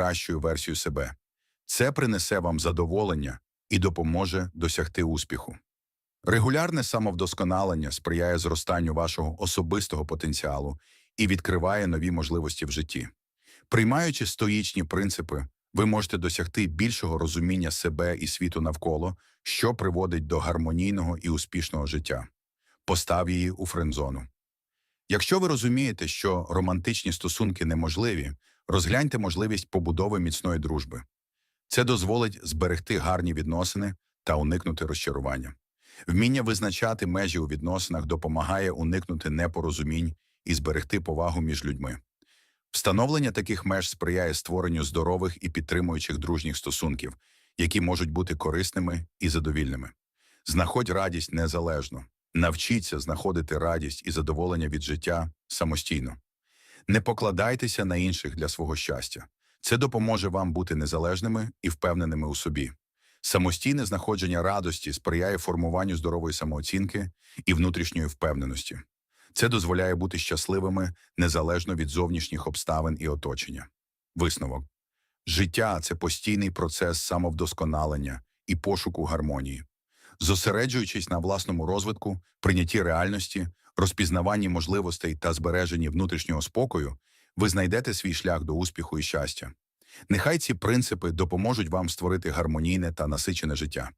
кращою версією себе. Це принесе вам задоволення і допоможе досягти успіху. Регулярне самовдосконалення сприяє зростанню вашого особистого потенціалу і відкриває нові можливості в житті. Приймаючи стоїчні принципи, ви можете досягти більшого розуміння себе і світу навколо, що приводить до гармонійного і успішного життя. Постав її у френдзону. Якщо ви розумієте, що романтичні стосунки неможливі, розгляньте можливість побудови міцної дружби. Це дозволить зберегти гарні відносини та уникнути розчарування. Вміння визначати межі у відносинах допомагає уникнути непорозумінь і зберегти повагу між людьми. Встановлення таких меж сприяє створенню здорових і підтримуючих дружніх стосунків, які можуть бути корисними і задовільними. Знаходь радість незалежно. Навчіться знаходити радість і задоволення від життя самостійно. Не покладайтеся на інших для свого щастя. Це допоможе вам бути незалежними і впевненими у собі. Самостійне знаходження радості сприяє формуванню здорової самооцінки і внутрішньої впевненості. Це дозволяє бути щасливими незалежно від зовнішніх обставин і оточення. Висновок. Життя це постійний процес самовдосконалення і пошуку гармонії. Зосереджуючись на власному розвитку, прийнятті реальності, розпізнаванні можливостей та збереженні внутрішнього спокою, ви знайдете свій шлях до успіху і щастя. Нехай ці принципи допоможуть вам створити гармонійне та насичене життя.